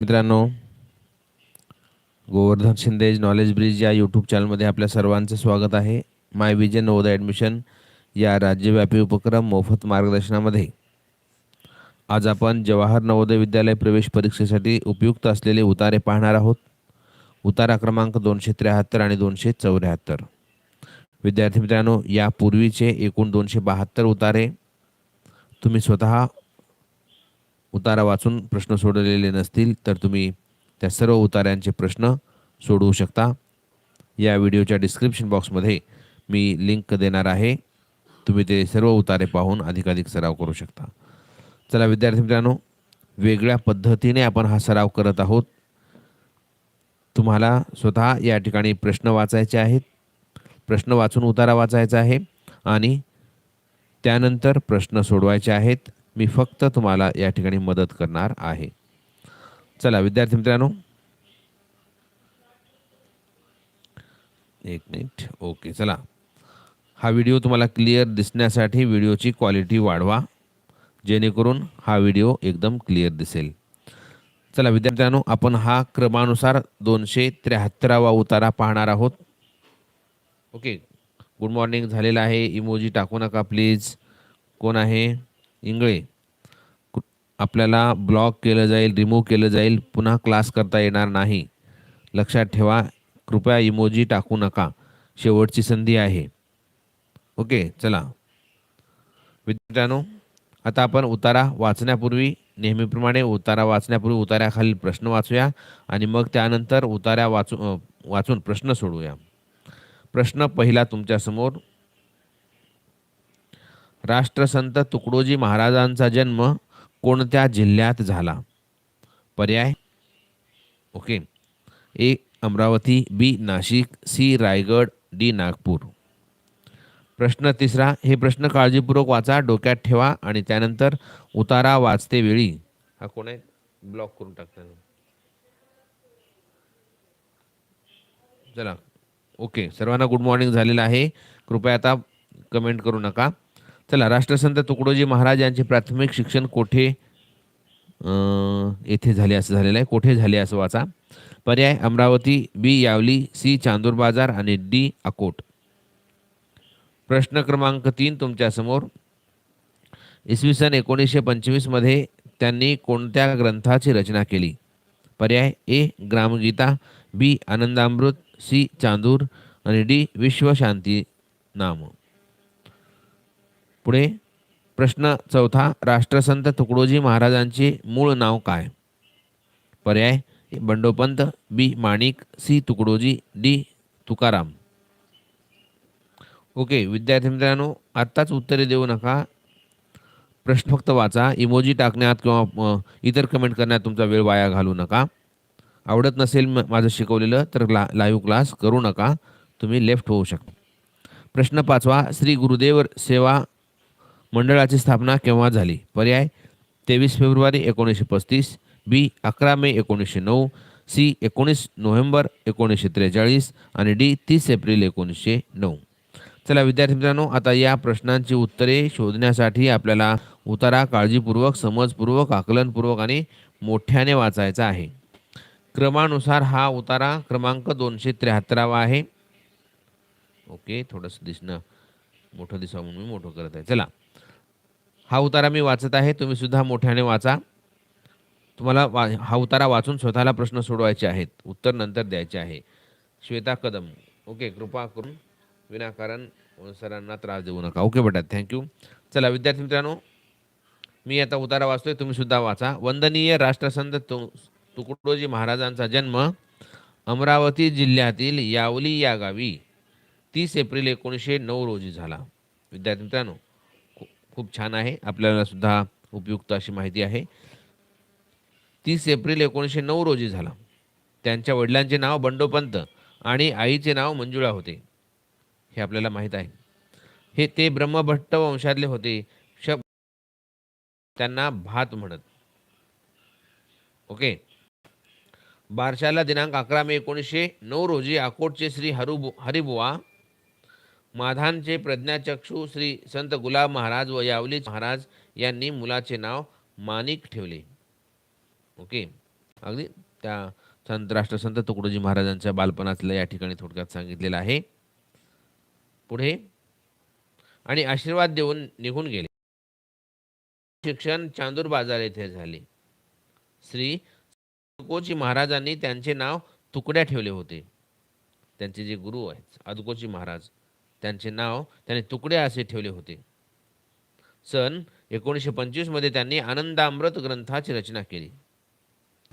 मित्रांनो Govardhan Shinde's knowledge bridge या YouTube चॅनलमध्ये आपल्या सर्वांचं स्वागत आहे. माय विजन नवोदय ॲडमिशन या राज्यव्यापी उपक्रम मोफत मार्गदर्शनामध्ये. आज आपण जवाहर नवोदय विद्यालय प्रवेश परीक्षेसाठी उपयुक्त असलेले उतारे पाहणार आहोत. उतारा क्रमांक दोनशे त्र्याहत्तर आणि दोनशे चौऱ्याहत्तर. विद्यार्थी मित्रांनो यापूर्वीचे एकूण दोनशे बहात्तर उतारे. तुम्ही स्वतः उतारा वाचून प्रश्न सोडवलेले नसतील तर तुम्ही त्या सर्व उतार्यांचे प्रश्न सोडवू शकता. या व्हिडिओच्या डिस्क्रिप्शन बॉक्समध्ये मी लिंक देणार आहे. तुम्ही ते सर्व उतारे पाहून अधिकाधिक सराव करू शकता. चला विद्यार्थी मित्रांनो वेगळ्या पद्धतीने आपण हा सराव करत आहोत. तुम्हाला स्वतः या ठिकाणी प्रश्न वाचायचे आहेत. प्रश्न वाचून उतारा वाचायचा आहे आणि त्यानंतर प्रश्न सोडवायचे आहेत. मी फक्त तुम्हाला या ठिकाणी मदत करणार आहे. चला विद्यार्थी मित्रांनो. एक मिनिट. ओके चला. हा व्हिडिओ तुम्हाला क्लिअर दिसण्यासाठी व्हिडिओची क्वालिटी वाढवा जेणेकरून हा व्हिडिओ एकदम क्लिअर दिसेल. चला विद्यार्थ्यांनो आपण हा क्रमानुसार दोनशे त्र्याहत्तरावा उतारा पाहणार आहोत. ओके गुड मॉर्निंग झालेला आहे. इमोजी टाकू नका प्लीज. कोण आहे? इंगळे आपल्याला ब्लॉक केलं जाईल रिमूव्ह केलं जाईल पुन्हा क्लास करता येणार नाही. लक्षात ठेवा कृपया इमोजी टाकू नका. शेवटची संधी आहे. ओके चला. विद्यार्थ्यांनो आता आपण उतारा वाचण्यापूर्वी नेहमीप्रमाणे उतारा वाचण्यापूर्वी उतार्याखालील प्रश्न वाचूया आणि मग त्यानंतर उताऱ्या वाचू वाचून प्रश्न सोडूया. प्रश्न पहिला तुमच्यासमोर राष्ट्रसंत तुकडोजी महाराजांचा जन्म कोणत्या जिल्ह्यात झाला? पर्याय? Okay. A Amravati B Nashik C Raigad D Nagpur. प्रश्न तिसरा हे प्रश्न काळजीपूर्वक वाचा डोक्यात ठेवा आणि त्यानंतर उतारा वाचते वेळी. हा कोण आहे? ब्लॉक करून टाकताना चला. ओके. सर्वांना गुड मॉर्निंग झालेलं आहे. कृपया आता कमेंट करू नका. चला राष्ट्रसंत तुकडोजी महाराज यांचे प्राथमिक शिक्षण कोठे? येथे झाले असं झालेलं आहे. कोठे झाले असं वाचा. पर्याय अमरावती बी यावली सी चांदूर बाजार आणि डी अकोट. प्रश्न क्रमांक तीन तुमच्यासमोर इसवी सन एकोणीसशे पंचवीसमध्ये त्यांनी कोणत्या ग्रंथाची रचना केली? पर्याय A Gramgeeta B Anandamrut C Chandur आणि डी विश्वशांती नाम. पुढे प्रश्न चौथा राष्ट्रसंत तुकडोजी महाराजांचे मूळ नाव काय? पर्याय Bandopant B Manik C Tukdoji D Tukaram. Okay विद्यार्थी मित्रांनो आत्ताच उत्तरे देऊ नका. प्रश्न फक्त वाचा इमोजी टाकण्यात किंवा इतर कमेंट करण्यात तुमचा वेळ वाया घालू नका. आवडत नसेल माझं शिकवलेलं तर ला लाईव्ह क्लास करू नका. तुम्ही लेफ्ट होऊ शकता. प्रश्न पाचवा श्री गुरुदेव सेवा मंडळाची स्थापना केव्हा झाली? पर्याय तेवीस फेब्रुवारी एकोणीसशे पस्तीस बी अकरा मे एकोणीसशे नऊ सी एकोणीस नोव्हेंबर एकोणीसशे त्रेचाळीस आणि डी तीस एप्रिल एकोणीसशे नऊ. चला विद्यार्थी मित्रांनो आता या प्रश्नांची उत्तरे शोधण्यासाठी आपल्याला उतारा काळजीपूर्वक समजपूर्वक आकलनपूर्वक आणि मोठ्याने वाचायचा आहे. क्रमानुसार हा उतारा क्रमांक दोनशे त्र्याहत्तरावा आहे. ओके थोडंसं दिसणं मोठं दिसावं म्हणून मी मोठं करत आहे. चला हा उतारा मी वाचत आहे तुम्ही सुद्धा मोठ्याने वाचा. तुम्हाला वा हा उतारा वाचून स्वतःला प्रश्न सोडवायचे आहेत उत्तर नंतर द्यायचे आहे. श्वेता कदम. ओके कृपा करून विनाकारण सरांना त्रास देऊ नका. ओके बेटा थँक्यू चला विद्यार्थी मित्रांनो मी आता उतारा वाचतोय तुम्ही सुद्धा वाचा. वंदनीय राष्ट्रसंत तु तुकडोजी महाराजांचा जन्म अमरावती जिल्ह्यातील यावली या गावी तीस एप्रिल एकोणीसशे नऊ रोजी झाला. विद्यार्थी मित्रांनो खूप छान आहे. आपल्याला सुद्धा उपयुक्त अशी माहिती आहे. तीस एप्रिल एकोणीसशे नऊ रोजी झाला. त्यांच्या वडिलांचे नाव बंडोपंत आणि आईचे नाव मंजुळा होते. हे आपल्याला माहीत आहे. हे ते ब्रह्मभट्ट वंशातले होते. शब त्यांना भात म्हणत. ओके. बारशाला दिनांक अकरा मे एकोणीसशे नऊ रोजी अकोटचे श्री हरुबु हरिबुवा माधानचे प्रज्ञाचक्षू श्री संत गुलाब महाराज व यावली महाराज यांनी मुलाचे नाव माणिक ठेवले. ओके. अगदी त्या संत राष्ट्रसंत तुकडोजी महाराजांच्या बालपणातलं या ठिकाणी थोडक्यात सांगितलेलं आहे. पुढे. आणि आशीर्वाद देऊन निघून गेले. शिक्षण चांदूर बाजार येथे झाले. श्री अदकोची महाराजांनी त्यांचे नाव तुकड्या ठेवले होते. त्यांचे जे गुरु आहेत अदकोची महाराज त्यांचे नाव त्यांनी तुकड्या असे ठेवले होते. सन एकोणीसशे पंचवीसमध्ये त्यांनी आनंदामृत ग्रंथाची रचना केली.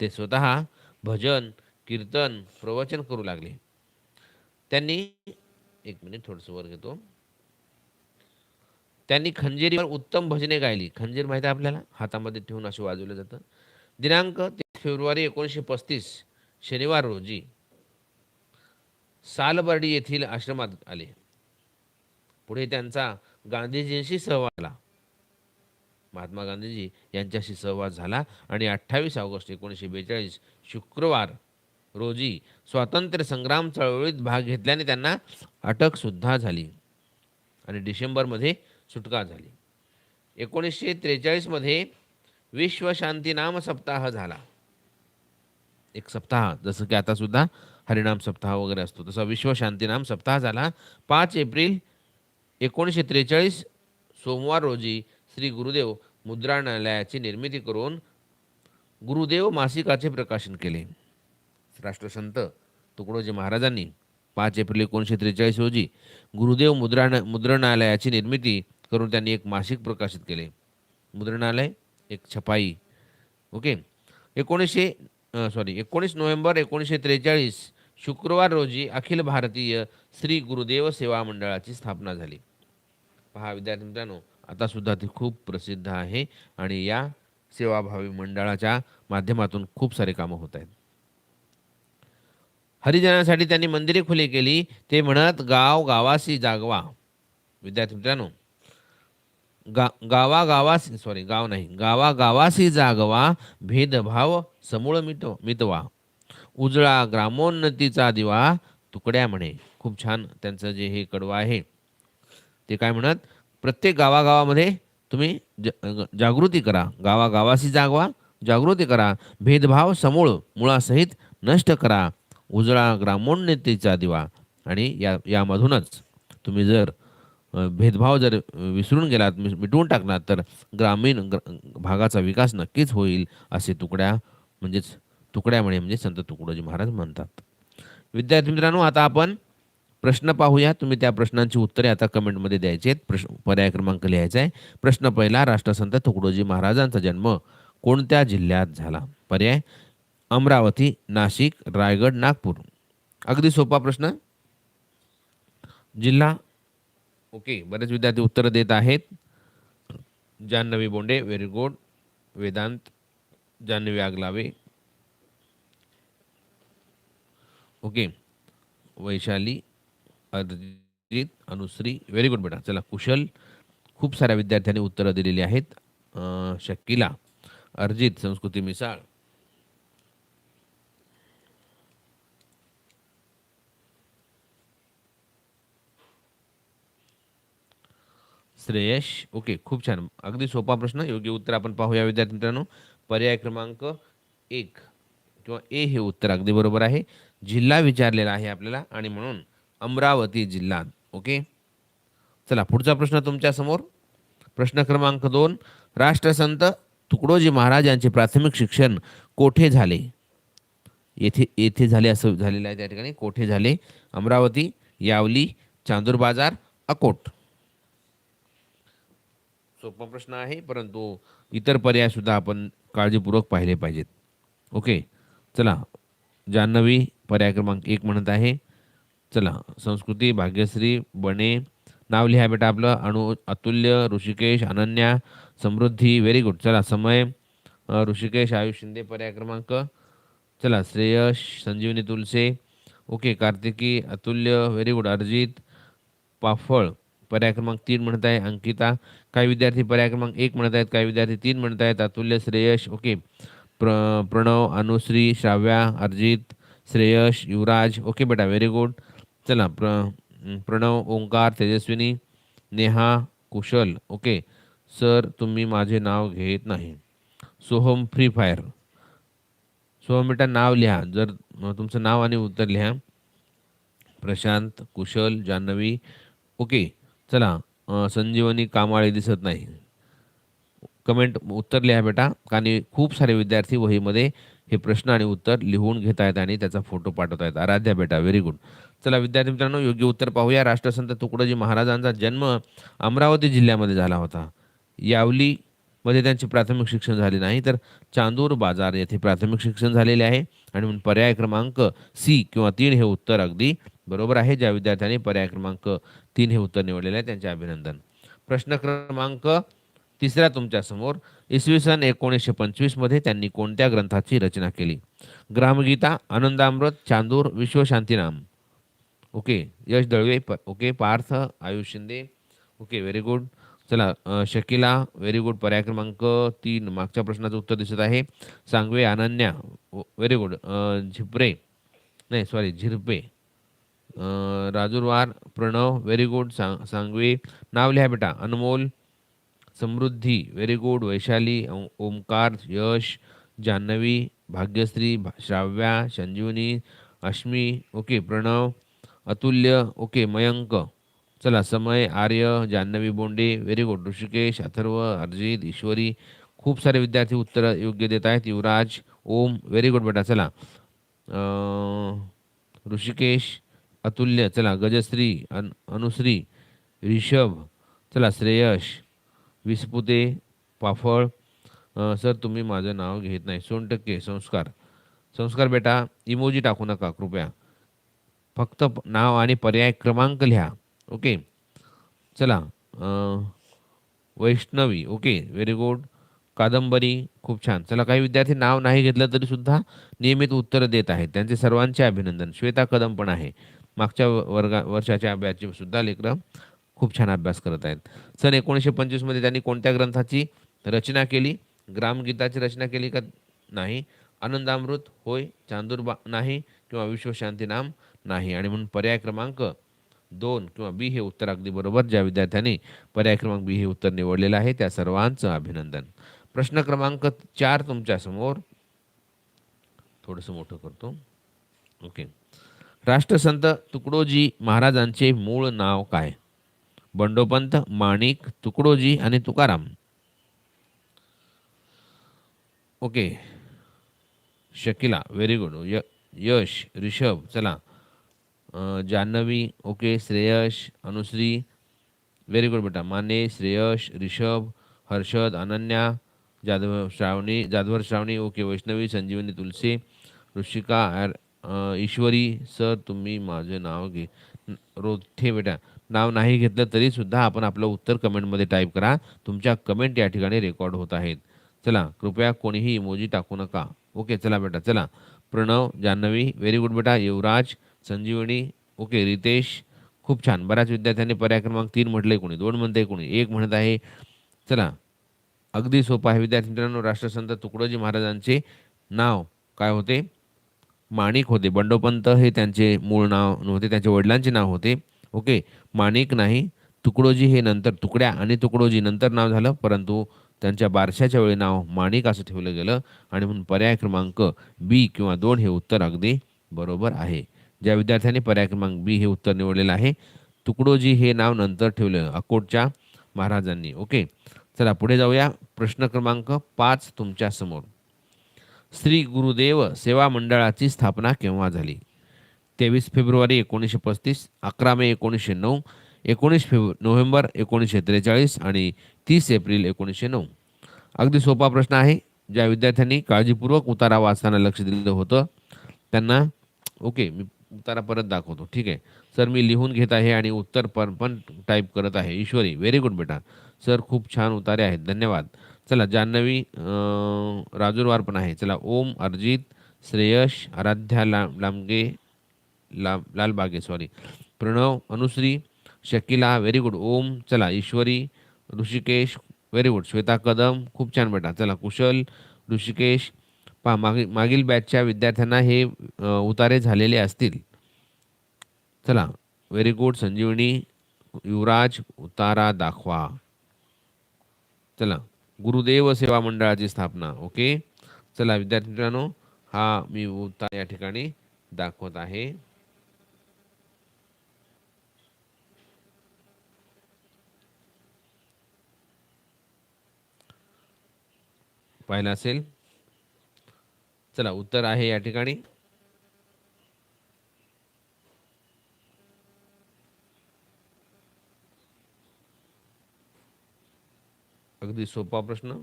ते स्वतः भजन कीर्तन प्रवचन करू लागले. त्यांनी एक मिनिट थोडंसं वर घेतो. त्यांनी खंजेरीवर उत्तम भजने गायली. खंजीर माहिती आहे आपल्याला? हातामध्ये ठेवून असे वाजवलं जातं. दिनांक फेब्रुवारी एकोणीसशे पस्तीस शनिवार रोजी सालबर्डी येथील आश्रमात आले. पुढे त्यांचा गांधीजींशी सहवास झाला. महात्मा गांधीजी यांच्याशी सहवास झाला आणि अठ्ठावीस ऑगस्ट एकोणीसशे बेचाळीस शुक्रवार रोजी स्वातंत्र्य संग्राम चळवळीत भाग घेतल्याने त्यांना अटकसुद्धा झाली आणि डिसेंबरमध्ये सुटका झाली. एकोणीसशे त्रेचाळीसमध्ये विश्वशांती नाम सप्ताह झाला. एक सप्ताह जसं की आता सुद्धा हरिनाम सप्ताह वगैरे असतो तसा विश्वशांतीनाम नाम सप्ताह झाला. पाच एप्रिल एकोणीसशे त्रेचाळीस सोमवार रोजी श्री गुरुदेव मुद्रणालयाची निर्मिती करून गुरुदेव मासिकाचे प्रकाशन केले. राष्ट्रसंत तुकडोजी महाराजांनी पाच एप्रिल एकोणीसशे त्रेचाळीस रोजी गुरुदेव मुद्रण मुद्रणालयाची निर्मिती करून त्यांनी एक मासिक प्रकाशित केले. मुद्रणालय एक छपाई. ओके? एकोणीसशे सॉरी एकोणीस नोव्हेंबर एकोणीसशे त्रेचाळीस शुक्रवार रोजी अखिल भारतीय श्री गुरुदेव सेवा मंडळाची स्थापना झाली. पहा विद्यार्थी मित्रांनो आता सुद्धा ती खूप प्रसिद्ध आहे आणि या सेवाभावी मंडळाच्या माध्यमातून खूप सारे कामं होत आहेत. हरिजनांसाठी त्यांनी मंदिरे खुली केली. ते म्हणत गाव गावासी जागवा. विद्यार्थी मित्रांनो गा गावा गावासी सॉरी गाव नाही गावा गावासी जागवा भेदभाव समूळ मिट मितवा उजळा ग्रामोन्नतीचा दिवा तुकड्या म्हणे. खूप छान त्यांचं जे हे कडवं आहे. ते काय म्हणत प्रत्येक गावागावामध्ये तुम्ही ज जागृती करा. गावागावाशी जागवा जागृती करा. भेदभाव समूळ मुळासहित नष्ट करा. उजळा ग्रामोन्नतीचा दिवा. आणि या यामधूनच तुम्ही जर भेदभाव जर विसरून गेलात मिटवून टाकलात तर ग्रामीण ग्र- भागाचा विकास नक्कीच होईल असे तुकड्या म्हणजेच तुकड्या म्हणे म्हणजे संत तुकडोजी महाराज म्हणतात. विद्यार्थी मित्रांनो आता आपण प्रश्न पाहूया. तुम्ही त्या प्रश्नांची उत्तरे आता कमेंटमध्ये द्यायचे आहेत. प्रश्न पर्याय क्रमांक लिहायचा आहे. प्रश्न पहिला राष्ट्रसंत तुकडोजी महाराजांचा जन्म कोणत्या जिल्ह्यात झाला? पर्याय अमरावती नाशिक रायगड नागपूर. अगदी सोपा प्रश्न. जिल्हा ओके बरेच विद्यार्थी उत्तरं देत आहेत. Janhavi Bonde very good Vedant Janhavi Aglave. Okay Vaishali Arijit Anushree very good बेटा चला कुशल खूप साऱ्या विद्यार्थ्यांनी उत्तरं दिलेली आहेत. अं, शकीला अर्जित संस्कृती मिसाळ. श्रेयश ओके खूप छान. अगदी सोपा प्रश्न योग्य उत्तर आपण पाहूया विद्यार्थी मित्रांनो. पर्याय क्रमांक एक किंवा ए हे उत्तर अगदी बरोबर आहे. जिल्हा विचारलेला आहे आपल्याला आणि म्हणून अमरावती जिल्हा ओके? चला पुढचा प्रश्न तुमच्यासमोर प्रश्न क्रमांक दोन. राष्ट्रसंत तुकडोजी महाराज यांचे प्राथमिक शिक्षण कोठे झाले? येथे येथे झाले असं झालेलं आहे त्या ठिकाणी. कोठे झाले? अमरावती यावली चांदूर बाजार अकोट. सोपा प्रश्न आहे परंतु इतर पर्याय सुद्धा आपण काळजीपूर्वक पाहिले पाहिजेत. ओके? चला जान्हवी पर्याय क्रमांक एक म्हणत आहे चला संस्कृती भाग्यश्री बने नाव लिहा बेटा आपलं. अणु अतुल्य ऋषिकेश अनन्या समृद्धी व्हेरी गुड चला समय ऋषिकेश आयुष शिंदे पर्याय क्रमांक. चला Shreyash Sanjivani Tulse. Okay Kartiki Atulya very good अर्जित पाफळ पर्याय क्रमांक तीन म्हणत आहे. अंकिता काही विद्यार्थी पर्याय क्रमांक एक म्हणत आहेत काही विद्यार्थी तीन म्हणत आहेत. अतुल्य श्रेयश ओके. प्र प्रणव अनुश्री श्राव्या अर्जित श्रेयश युवराज ओके बेटा व्हेरी गुड चला प्र प्रणव ओंकार तेजस्विनी नेहा कुशल ओके. सर तुम्ही माझे नाव घेत नाही. Soham free fire. सोहम बेटा नाव लिहा. जर तुमचं नाव आणि उत्तर लिहा. प्रशांत कुशल जान्हवी. ओके चला. संजीवनी कामाळे दिसत नाही. कमेंट उत्तर लिहा बेटा. आणि खूप सारे विद्यार्थी वहीमध्ये हे प्रश्न आणि उत्तर लिहून घेत आहेत आणि त्याचा फोटो पाठवत आहेत आराध्या बेटा व्हेरी गुड. चला विद्यार्थी मित्रांनो योग्य उत्तर पाहूया. राष्ट्रसंत तुकडोजी महाराजांचा जन्म अमरावती जिल्ह्यामध्ये झाला होता. यावली मध्ये त्यांचे प्राथमिक शिक्षण झाले नाही तर चांदूर बाजार येथे प्राथमिक शिक्षण झालेले आहे. आणि म्हणून पर्याय क्रमांक सी किंवा तीन हे उत्तर अगदी बरोबर आहे. ज्या विद्यार्थ्यांनी पर्याय क्रमांक तीन हे उत्तर निवडलेले आहे त्यांचे अभिनंदन. प्रश्न क्रमांक तिसरा तुमच्यासमोर इसवी सन एकोणीसशे पंचवीसमध्ये त्यांनी कोणत्या ग्रंथाची रचना केली? ग्रामगीता आनंदामृत चांदूर विश्वशांतीनाम. ओके यश दळवे प okay Parth Ayush Shinde okay very good चला शकिला व्हेरी गुड पर्याय क्रमांक तीन मागच्या प्रश्नाचं उत्तर दिसत आहे. सांगवे अनन्या व्हेरी गुड झिपरे नाही sorry Zirpe. Rajurwar Rajurwar Pranav very good सांग सांगवे नाव लिहा बेटा. अनमोल समृद्धी व्हेरी गुड वैशाली ओं- ओमकार यश जान्हवी भाग्यश्री भा- श्राव्या संजीवनी अश्मी ओके प्रणव अतुल्य ओके मयंक. चला समय आर्य जान्हवी बोंडे व्हेरी गुड ऋषिकेश अथर्व अर्जित ईश्वरी. खूप सारे विद्यार्थी उत्तर योग्य देत आहेत. युवराज ओम व्हेरी गुड बेटा चला. ऋषिकेश अतुल्य चला. गजश्री अन अनुश्री ऋषभ चला. श्रेयश विस्पुते पाफळ. सर तुम्ही माझं नाव घेत नाही. सोन टक्के संस्कार. संस्कार बेटा इमोजी टाकू नका कृपया. फक्त प- नाव आणि पर्याय क्रमांक लिहा. ओके? चला. वैष्णवी. ओके? व्हेरी गुड कादंबरी. खूप छान. चला काही विद्यार्थी नाव नाही घेतलं तरी सुद्धा नियमित उत्तरं देत आहेत. त्यांचे सर्वांचे अभिनंदन. श्वेता कदम पण आहे. मागच्या वर्गा वर्षाच्या अभ्यासचे सुद्धा लेकरं खूप छान अभ्यास करत आहेत. सन एकोणीसशे पंचवीसमध्ये त्यांनी कोणत्या ग्रंथाची रचना केली? ग्रामगीताची रचना केली का? नाही. आनंदामृत होय चांदूरबा नाही किंवा विश्वशांती नाम नाही. आणि म्हणून पर्याय क्रमांक दोन किंवा बी हे उत्तर अगदी बरोबर ज्या विद्यार्थ्यांनी पर्याय क्रमांक बी हे उत्तर निवडलेलं आहे त्या सर्वांचं अभिनंदन. प्रश्न क्रमांक चार तुमच्यासमोर. थोडंसं मोठं करतो. ओके. राष्ट्रसंत तुकडोजी महाराजांचे मूळ नाव काय? बंडोपंत माणिक तुकडोजी आणि Tukaram. Okay. Shakila very good. य यश ऋषभ चला. Janhavi okay Shreyash Anushree very good बेटा माने श्रेयश ऋषभ हर्षद अनन्या जाधव श्रावणी जाधवर श्रावणी ओके वैष्णवी संजीवनी तुलसी ऋषिका ॲर ईश्वरी सर तुम्ही माझे नाव घे रोथे बेटा नाव नाही घेतलं तरी सुद्धा आपण आपलं उत्तर कमेंटमध्ये टाईप करा तुमच्या कमेंट या ठिकाणी रेकॉर्ड होत आहेत. चला कृपया कोणीही इमोजी टाकू नका. ओके चला बेटा चला. प्रणव जान्हवी व्हेरी गुड बेटा युवराज संजीवनी ओके रितेश खूप छान. बऱ्याच विद्यार्थ्यांनी पर्याय क्रमांक तीन म्हटलंय कोणी दोन म्हणतंय कोणी एक म्हणत आहे. चला अगदी सोपं आहे विद्यार्थी मित्रांनो राष्ट्रसंत तुकडोजी महाराजांचे नाव काय होते? माणिक होते. बंडोपंत हे त्यांचे मूळ नाव नव्हते त्यांच्या वडिलांचे नाव होते. ओके माणिक नाही तुकडोजी हे नंतर तुकड्या आणि तुकडोजी नंतर नाव झालं परंतु त्यांच्या बारशाच्या वेळी नाव माणिक असं ठेवलं गेलं. आणि म्हणून पर्याय क्रमांक बी किंवा दोन हे उत्तर अगदी बरोबर आहे. ज्या विद्यार्थ्यांनी पर्याय क्रमांक बी हे उत्तर निवडलेलं आहे तुकडोजी हे नाव नंतर ठेवलं अकोटच्या महाराजांनी. ओके चला पुढे जाऊया. प्रश्न क्रमांक पाच तुमच्यासमोर. श्री गुरुदेव सेवा मंडळाची स्थापना केव्हा झाली? तेवीस फेब्रुवारी एकोणीसशे पस्तीस अकरा मे एकोणीसशे नऊ एकोणीस फेब्रु नोव्हेंबर एकोणीसशे त्रेचाळीस आणि तीस एप्रिल एकोणीसशे नऊ. अगदी सोपा प्रश्न आहे. ज्या विद्यार्थ्यांनी काळजीपूर्वक उतारा वाचताना लक्ष दिलेलं होतं त्यांना ओके मी उतारा परत दाखवतो. ठीक आहे? सर मी लिहून घेत आहे आणि उत्तर पण पण टाईप करत आहे. ईश्वरी व्हेरी गुड बेटा. सर खूप छान उतारे आहेत. धन्यवाद. चला जान्हवी राजुरवार राजूरवार पण आहे. चला ओम अर्जित श्रेयश आराध्या ला लांबगे ला लालबागे sorry Pranav Anushree Shakila very good Om चला ईश्वरी ऋषिकेश व्हेरी गुड श्वेता कदम खूप छान बेटा. चला कुशल ऋषिकेश पहा मागील मागील बॅचच्या विद्यार्थ्यांना हे उतारे झालेले असतील. चला. व्हेरी गुड संजीवनी. युवराज उतारा दाखवा. चला. गुरुदेव सेवा मंडळाची स्थापना ओके? चला विद्यार्थी मित्रांनो हा मी उतार या ठिकाणी दाखवत आहे. पाहिलं असेल? चला उत्तर आहे या ठिकाणी. अगदी सोपा प्रश्न.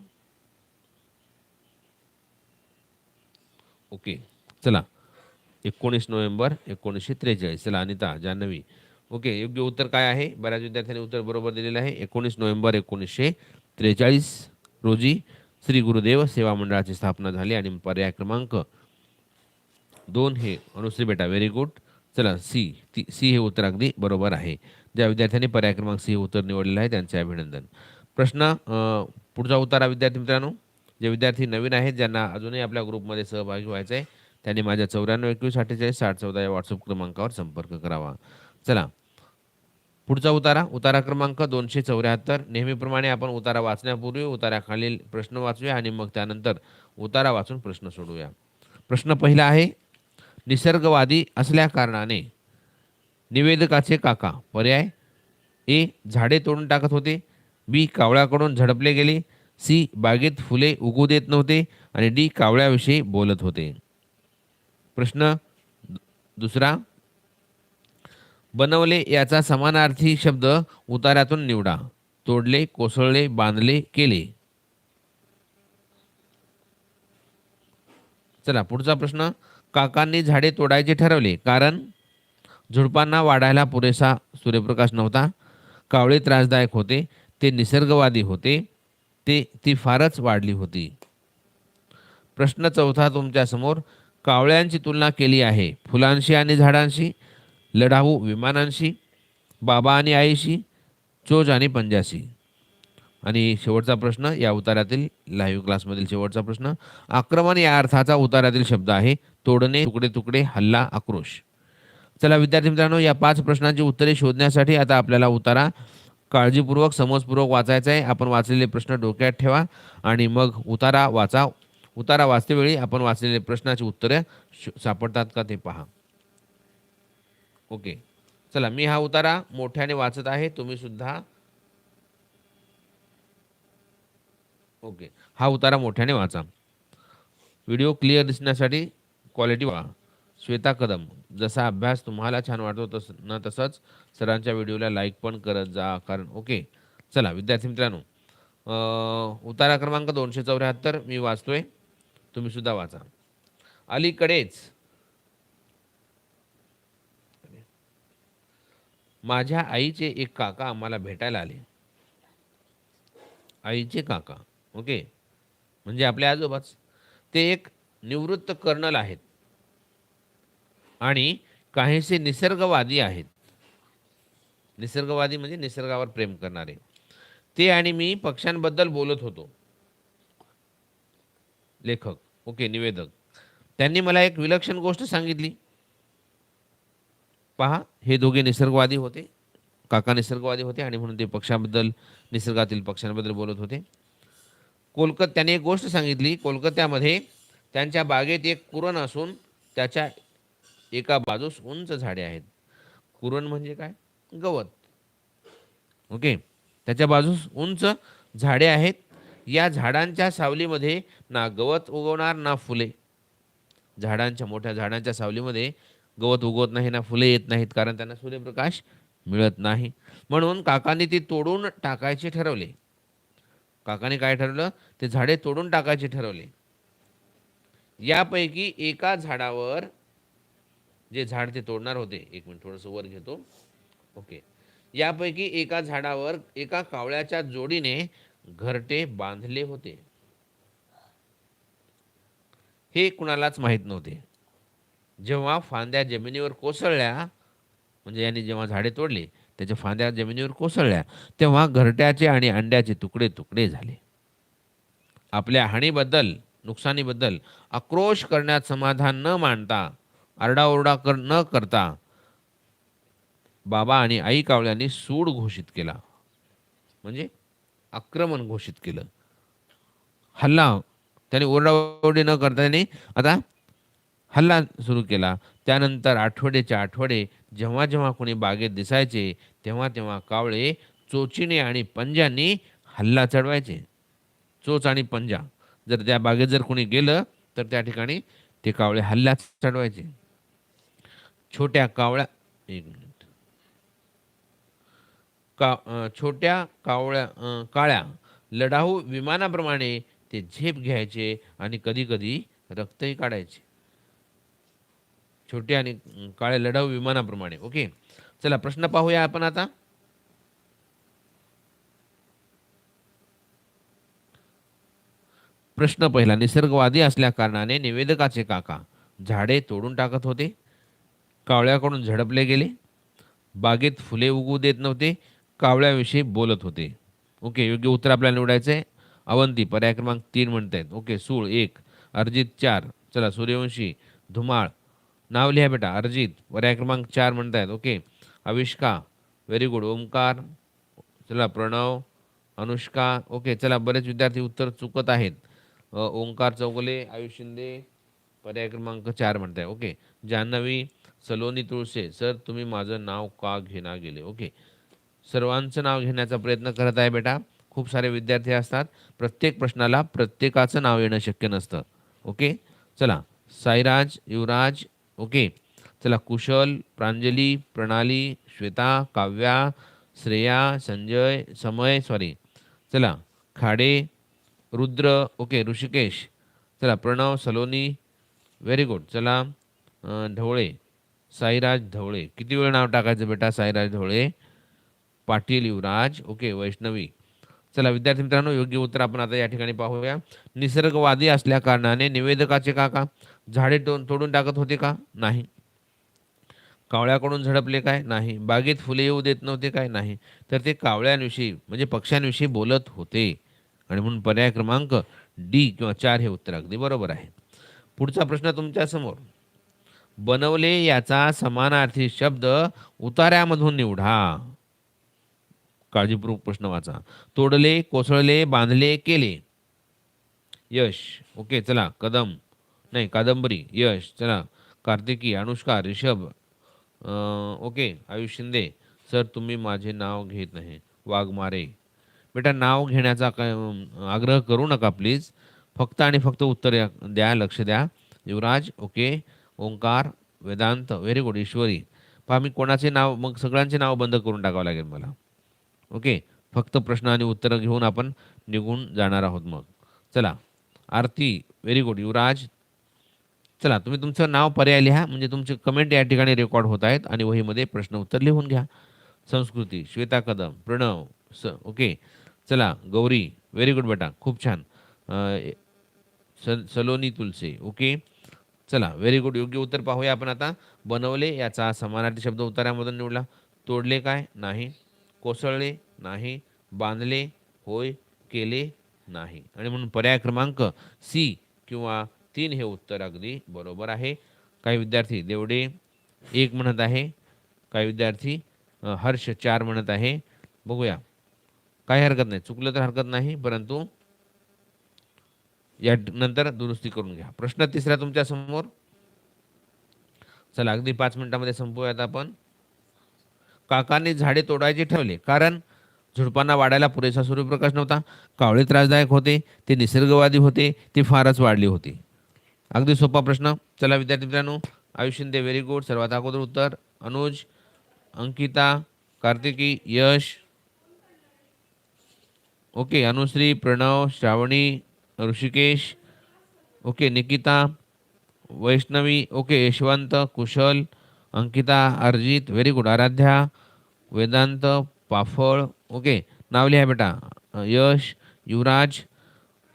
ओके चला. एकोणीस नोव्हेंबर एकोणीसशे त्रेचाळीस. चला अनिता जान्हवी. ओके योग्य उत्तर काय आहे? बऱ्याच विद्यार्थ्यांनी उत्तर बरोबर दिलेलं आहे. एकोणीस नोव्हेंबर एकोणीसशे त्रेचाळीस रोजी श्री गुरुदेव सेवा मंडळाची स्थापना झाली आणि पर्याय क्रमांक दोन हे अनुश्री बेटा व्हेरी गुड चला सी ती सी हे उत्तर अगदी बरोबर आहे. ज्या विद्यार्थ्यांनी पर्याय क्रमांक सी हे उत्तर निवडलेलं आहे त्यांचे अभिनंदन. प्रश्न पुढचा उतारा विद्यार्थी मित्रांनो. जे विद्यार्थी नवीन आहेत ज्यांना अजूनही आपल्या ग्रुपमध्ये सहभागी व्हायचं आहे त्यांनी माझ्या चौऱ्याण्णव एकवीस अठ्ठेचाळीस साठ चौदा या व्हॉट्सअप क्रमांकावर संपर्क करावा. चला पुढचा उतारा उतारा क्रमांक दोनशे चौऱ्याहत्तर. नेहमीप्रमाणे आपण उतारा वाचण्यापूर्वी उताराखालील प्रश्न वाचूया आणि मग त्यानंतर उतारा वाचून प्रश्न सोडूया. प्रश्न पहिला आहे निसर्गवादी असल्या कारणाने निवेदकाचे काका पर्याय ए झाडे तोडून टाकत होते बी कावळ्याकडून झडपले गेले सी बागेत फुले उगू देत नव्हते आणि डी कावळ्याविषयी बोलत होते. प्रश्न दु- दुसरा बनवले याचा समानार्थी शब्द उतारातून निवडा. तोडले कोसळले बांधले केले. चला पुढचा प्रश्न. काकांनी झाडे तोडायचे ठरवले कारण झुडपांना वाढायला पुरेसा सूर्यप्रकाश नव्हता. कावळे त्रासदायक होते ते निसर्गवादी होते ते ती फारच वाढली होती. प्रश्न चौथा तुमच्यासमोर. कावळ्यांची तुलना केली आहे फुलांशी आणि झाडांशी. लढाऊ विमानांशी बाबा आणि आईशी चोज आणि पंजाशी. आणि शेवटचा प्रश्न या उतारातील लाईव्ह क्लासमधील शेवटचा प्रश्न आक्रमण या अर्थाचा उतारातील शब्द आहे तोडणे तुकडे तुकडे हल्ला आक्रोश. चला विद्यार्थी मित्रांनो या पाच प्रश्नांची उत्तरे शोधण्यासाठी आता आपल्याला उतारा. काळजीपूर्वक समजपूर्वक वाचायचा आहे. आपण वाचलेले प्रश्न डोक्यात ठेवा आणि मग उतारा वाचा. उतारा वाचतेवेळी आपण वाचलेले प्रश्नाची उत्तरे श- सापडतात का ते पहा. ओके. चला मी हा उतारा मोठ्याने वाचत आहे तुम्ही सुद्धा ओके. हा उतारा मोठ्याने वाचा. व्हिडिओ क्लिअर दिसण्यासाठी क्वालिटी वा श्वेता कदम जसा अभ्यास तुम्हाला छान वाटतो तस ना तसंच सरांच्या व्हिडिओला लाईक पण करत जा कारण ओके. चला विद्यार्थी मित्रांनो उतारा क्रमांक दोनशे चौऱ्याहत्तर मी वाचतोय तुम्ही सुद्धा वाचा. अलीकडेच माझ्या आईचे एक काका आम्हाला भेटायला आले. आईचे काका ओके? म्हणजे आपले आजोबाच. ते एक निवृत्त कर्नल आहेत. आणि काहीसे निसर्गवादी आहेत. निसर्गवादी म्हणजे निसर्गावर प्रेम करणारे. ते आणि मी पक्ष्यांबद्दल बोलत होतो. लेखक ओके निवेदक. त्यांनी मला एक विलक्षण गोष्ट सांगितली. पहा हे दोघे निसर्गवादी होते. काका निसर्गवादी होते आणि म्हणून ते पक्षाबद्दल निसर्गातील पक्ष्यांबद्दल बोलत होते. कोलकात त्याने एक गोष्ट सांगितली. कोलकात्यामध्ये त्यांच्या बागेत एक कुरण असून त्याच्या एका बाजूस उंच झाडे आहेत. कुरण म्हणजे काय? गवत. ओके? त्याच्या बाजूस उंच झाडे आहेत. या झाडांच्या सावलीमध्ये ना गवत उगवणार ना फुले. झाडांच्या मोठ्या झाडांच्या सावलीमध्ये गवत उगवत नाही ना फुले येत नाहीत कारण त्यांना सूर्यप्रकाश मिळत नाही. म्हणून काकांनी ती तोडून टाकायचे ठरवले. काकाने काय ठरवलं? ते झाडे तोडून टाकायचे ठरवले. यापैकी एका झाडावर जे झाड ते तोडणार होते एक मिनिट थोडंसं वर घेतो. ओके. यापैकी एका झाडावर एका कावळ्याच्या जोडीने घरटे बांधले होते. हे कुणालाच माहीत नव्हते. जेव्हा फांद्या जमिनीवर कोसळल्या म्हणजे यांनी जेव्हा झाडे तोडली त्याच्या फांद्या जमिनीवर कोसळल्या तेव्हा घरट्याचे आणि अंड्याचे तुकडे तुकडे झाले. आपल्या हानीबद्दल नुकसानीबद्दल आक्रोश करण्यात समाधान न मानता आरडाओरडा कर न करता बाबा आणि आई कावळ्यांनी सूड घोषित केला. म्हणजे आक्रमण घोषित केलं. हल्ला त्याने ओरडाओरडी न करता त्यांनी आता हल्ला सुरू केला. त्यानंतर आठवड्याच्या आठवडे जेव्हा जेव्हा कोणी बागेत दिसायचे तेव्हा तेव्हा कावळे चोचीने आणि पंजांनी हल्ला चढवायचे. चोच आणि पंजा. जर त्या बागेत जर कोणी गेलं तर त्या ठिकाणी ते कावळे हल्ला चढवायचे. छोट्या कावळ्या एक मिनिट. का छोट्या कावळ्या काळ्या लढाऊ विमानाप्रमाणे ते झेप घ्यायचे आणि कधीकधी रक्तही काढायचे. छोटे आणि काळे लढाऊ विमानाप्रमाणे. ओके? चला प्रश्न पाहूया आपण आता. प्रश्न पहिला निसर्गवादी असल्या कारणाने निवेदकाचे काका झाडे तोडून टाकत होते. कावळ्याकडून झडपले गेले. बागेत फुले उगवू देत नव्हते. कावळ्याविषयी बोलत होते. ओके योग्य उत्तर आपल्याला निवडायचं आहे अवंती पर्याय क्रमांक तीन म्हणत आहेत ओके सूळ एक. अर्जित चार. चला सूर्यवंशी धुमाळ नाव लिहा बेटा अर्जित. पर्याय क्रमांक चार म्हणत आहेत okay. Avishka very good Omkar चला प्रणव अनुष्का. ओके चला बरेच विद्यार्थी उत्तर चुकत आहेत. ओंकार चौगले आयुष शिंदे पर्याय क्रमांक चार म्हणताय ओके. जान्हवी सलोनी तुळसे. सर तुम्ही माझं नाव का घेणार गेले? ओके. सर्वांचं नाव घेण्याचा प्रयत्न करत आहे बेटा. खूप सारे विद्यार्थी असतात. प्रत्येक प्रश्नाला प्रत्येकाचं नाव येणं शक्य नसतं. ओके. चला साईराज युवराज ओके. चला कुशल प्रांजली प्रणाली श्वेता काव्या श्रेया संजय समय सॉरी चला खाडे रुद्र ओके ऋषिकेश. चला प्रणव सलोनी व्हेरी गुड चला ढवळे साईराज ढवळे. किती वेळ नाव टाकायचं बेटा साईराज ढवळे? पाटील युवराज. ओके वैष्णवी. चला विद्यार्थी मित्रांनो योग्य उत्तर आपण आता या ठिकाणी पाहूया. निसर्गवादी असल्या कारणाने निवेदकाचे काका झाडे तोडून टाकत होते का? नाही. कावळ्याकडून झडपले काय? नाही. बागेत फुले येऊ देत नव्हते काय? नाही. तर ते कावळ्यांविषयी म्हणजे पक्ष्यांविषयी बोलत होते. आणि म्हणून पर्याय क्रमांक डी किंवा चार हे उत्तर अगदी बरोबर आहे. पुढचा प्रश्न तुमच्यासमोर. बनवले याचा समानार्थी शब्द उतार्यामधून निवडा. काळजीपूर्वक प्रश्न वाचा. तोडले कोसळले बांधले केले. यश. ओके चला कदम. नाही कादंबरी. यश. चला कार्तिकी अनुष्का रिषभ ओके आयुष शिंदे. सर तुम्ही माझे नाव घेत नाही. वाघमारे बेटा नाव घेण्याचा काय आग्रह करू नका प्लीज. फक्त आणि फक्त उत्तर द्या लक्ष द्या. Yuvraj okay. Omkar Vedant very good Ishwari. पहा मी कोणाचे नाव मग सगळ्यांचे नाव बंद करून टाकावं लागेल मला. ओके? फक्त प्रश्न आणि उत्तरं घेऊन आपण निघून जाणार आहोत मग. चला. Aarti very good Yuvraj. चला तुम्ही तुमचं नाव पर्याय लिहा. म्हणजे तुमचे कमेंट या ठिकाणी रेकॉर्ड होत आहेत आणि वहीमध्ये प्रश्न उत्तर लिहून घ्या. संस्कृती श्वेता कदम प्रणव स ओके? चला गौरी व्हेरी गुड बेटा. खूप छान. सल सलोनी तुलसे ओके? चला व्हेरी गुड योग्य उत्तर पाहूया आपण आता. बनवले याचा समानार्थी शब्द उत्तरामधून निवडला. तोडले काय? नाही. कोसळले नाही बांधले होय केले नाही. आणि म्हणून पर्याय क्रमांक सी किंवा तीन हे उत्तर अगदी बरोबर आहे. काही विद्यार्थी देवडे एक म्हणत आहे काही विद्यार्थी हर्ष चार म्हणत आहे. बघूया. काही हरकत नाही चुकलं तर हरकत नाही परंतु या नंतर दुरुस्ती करून घ्या. प्रश्न तिसरा तुमच्यासमोर. चला अगदी पाच मिनिटामध्ये संपूयात आपण. काकांनी झाडे तोडायचे ठेवले. कारण झुडपांना वाढायला पुरेसा सूर्यप्रकाश नव्हता. कावळे त्रासदायक होते ते निसर्गवादी होते ते फारच वाढले होते. अगदी सोपा प्रश्न. चला विद्यार्थी मित्रांनो आयुष शिंदे व्हेरी गुड सर्वात अगोदर उत्तर. Anuj Ankita Kartiki Yash. Okay Anushree Pranav Shravani Rishikesh. Okay Nikita Vaishnavi. Okay Yashwant Kushal Ankita Arjit. Very good Aradhya Vedant Paphal okay नाव लिहा बेटा. यश युवराज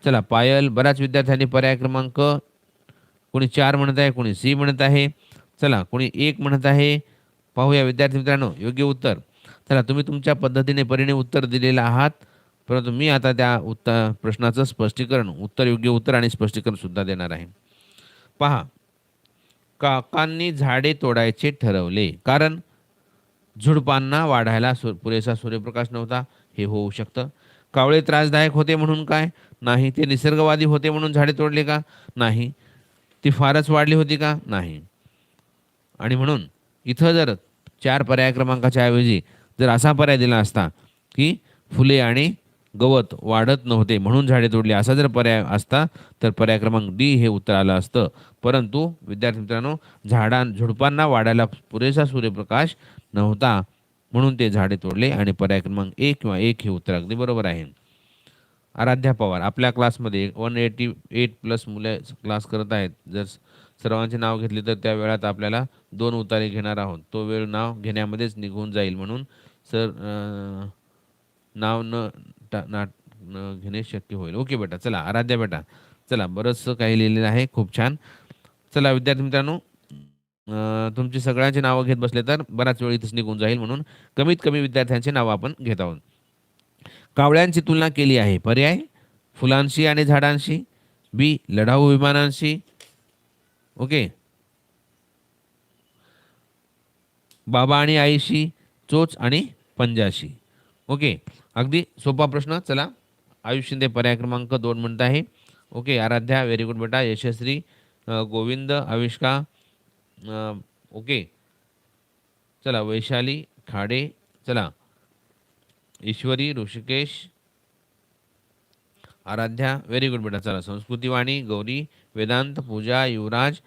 चला पायल बऱ्याच विद्यार्थ्यांनी पर्याय क्रमांक कोणी चार म्हणत आहे कोणी सी म्हणत आहे. चला कोणी एक म्हणत आहे. पाहूया विद्यार्थी मित्रांनो योग्य उत्तर. चला तुम्ही तुमच्या पद्धतीने परीने उत्तर दिलेलं आहात. परंतु मी आता त्या उत्तर प्रश्नाचं स्पष्टीकरण उत्तर योग्य उत्तर आणि स्पष्टीकरण सुद्धा देणार आहे. पहा. काकांनी झाडे तोडायचे ठरवले. कारण झुडपांना वाढायला सु पुरेसा सूर्यप्रकाश नव्हता. हे होऊ शकतं. कावळे त्रासदायक होते म्हणून काय? नाही. ते निसर्गवादी होते म्हणून झाडे तोडले का? नाही. ती फारच वाढली होती का? नाही. आणि म्हणून इथं जर चार पर्याय क्रमांकाच्या ऐवजी जर असा पर्याय दिला असता की फुले आणि गवत वाढत नव्हते म्हणून झाडे तोडली असा जर पर्याय असता तर पर्याय क्रमांक डी हे उत्तर आलं असतं. परंतु विद्यार्थी मित्रांनो झाडां झुडपांना वाढायला पुरेसा सूर्यप्रकाश नव्हता. म्हणून ते झाडे तोडले आणि पर्याय क्रमांक एक किंवा एक हे उत्तर अगदी बरोबर आहे. आराध्या पवार आपल्या क्लासमध्ये वन एटी एट प्लस मुले क्लास करत आहेत. जर सर्वांचे नाव घेतले तर त्या वेळात आपल्याला दोन उतारे घेणार आहोत. तो वेळ नाव घेण्यामध्येच निघून जाईल म्हणून सर नाव न टा ना न घेणे शक्य होईल. ओके बेटा चला आराध्या बेटा चला बरंचसं काही लिहिलेलं आहे. खूप छान. चला विद्यार्थी मित्रांनो तुमची सगळ्यांची नावं घेत बसले तर बराच वेळ इथेच निघून जाईल म्हणून कमीत कमी विद्यार्थ्यांची नावं आपण घेत आहोत. कावळ्यांची तुलना केली आहे. पर्याय? फुलांशी आणि झाडांशी. बी लढाऊ विमानांशी. ओके. बाबा आणि आईशी चोच आणि पंजाशी. ओके. अगदी सोपा प्रश्न. चला. आयुष शिंदे पर्याय क्रमांक दोन म्हणत आहे. ओके. आराध्या व्हेरी गुड बेटा. यशस्वी गोविंद आविष्का ओके. चला वैशाली खाडे चला. ईश्वरी ऋषिकेश आराध्या व्हेरी गुड बेटा चला. संस्कृती वाणी गौरी वेदांत पूजा युवराज.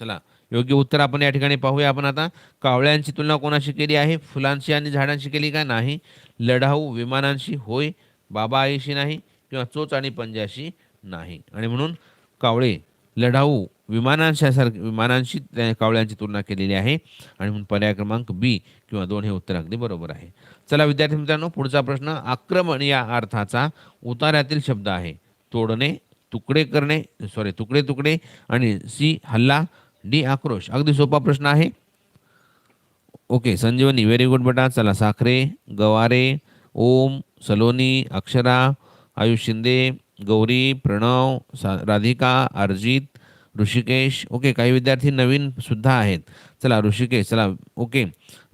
चला योग्य उत्तर आपण या ठिकाणी पाहूया आपण आता. कावळ्यांची तुलना कोणाशी केली आहे? फुलांशी आणि झाडांशी केली का? नाही. लढाऊ विमानांशी होय बाबा आईशी नाही किंवा चोच आणि पंजाशी नाही. आणि म्हणून कावळे लढाऊ विमानांशासारखे विमानांशी त्या कावळ्यांची तुलना केलेली आहे. आणि म्हणून पर्याय क्रमांक बी किंवा दोन हे उत्तर अगदी बरोबर आहे. चला विद्यार्थी मित्रांनो पुढचा प्रश्न आक्रमण या अर्थाचा उतार्यातील शब्द आहे. तोडणे तुकडे करणे सॉरी तुकडे तुकडे आणि सी हल्ला डी आक्रोश. अगदी सोपा प्रश्न आहे. ओके संजीवनी व्हेरी गुड बेटा. चला साखरे गवारे ओम सलोनी अक्षरा आयुष शिंदे गौरी प्रणव सा राधिका अर्जित ऋषिकेश. ओके काही विद्यार्थी नवीन सुद्धा आहेत. चला ऋषिकेश चला. ओके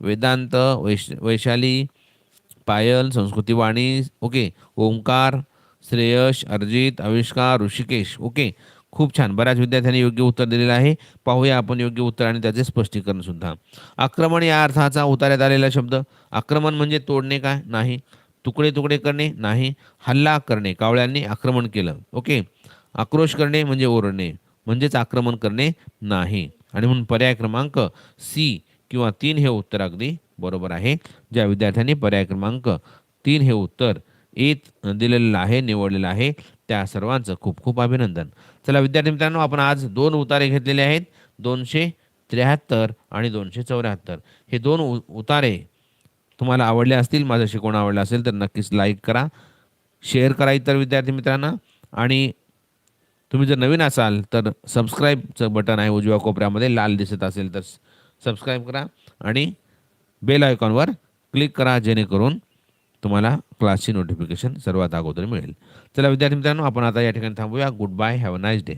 वेदांत वैश वैशाली पायल संस्कृती वाणी ओके ओंकार श्रेयश अर्जित आविष्कार ऋषिकेश. ओके खूप छान. बऱ्याच विद्यार्थ्यांनी योग्य उत्तर दिलेलं आहे. पाहूया आपण योग्य उत्तर आणि त्याचे स्पष्टीकरण सुद्धा. आक्रमण या अर्थाचा उतार्यात आलेला शब्द. आक्रमण म्हणजे तोडणे काय? नाही. तुकडे तुकडे करणे नाही हल्ला करणे कावळ्यांनी आक्रमण केलं. ओके? आक्रोश करणे म्हणजे ओरडणे म्हणजेच आक्रमण करणे नाही. आणि म्हणून पर्याय क्रमांक सी किंवा तीन हे उत्तर अगदी बरोबर आहे. ज्या विद्यार्थ्यांनी पर्याय क्रमांक तीन हे उत्तर येत दिलेलं आहे निवडलेलं आहे त्या सर्वांचं खूप खूप अभिनंदन. चला विद्यार्थी मित्रांनो आपण आज दोन उतारे घेतलेले आहेत. दोनशे त्र्याहत्तर आणि दोनशे चौऱ्याहत्तर. हे दोन उ उतारे तुम्हाला आवडले असतील माझं शिकवणं आवडलं असेल तर नक्कीच लाईक करा शेअर करा इतर विद्यार्थी मित्रांना. आणि तुम्ही जर नवीन असाल तर सबस्क्राईबचं बटन आहे उजव्या कोपऱ्यामध्ये लाल दिसत असेल तर सबस्क्राईब करा. आणि बेल आयकॉनवर क्लिक करा जेणेकरून तुम्हाला क्लासची नोटिफिकेशन सर्वात अगोदर मिळेल. चला विद्यार्थी मित्रांनो आपण आता या ठिकाणी थांबूया. Good bye have a nice day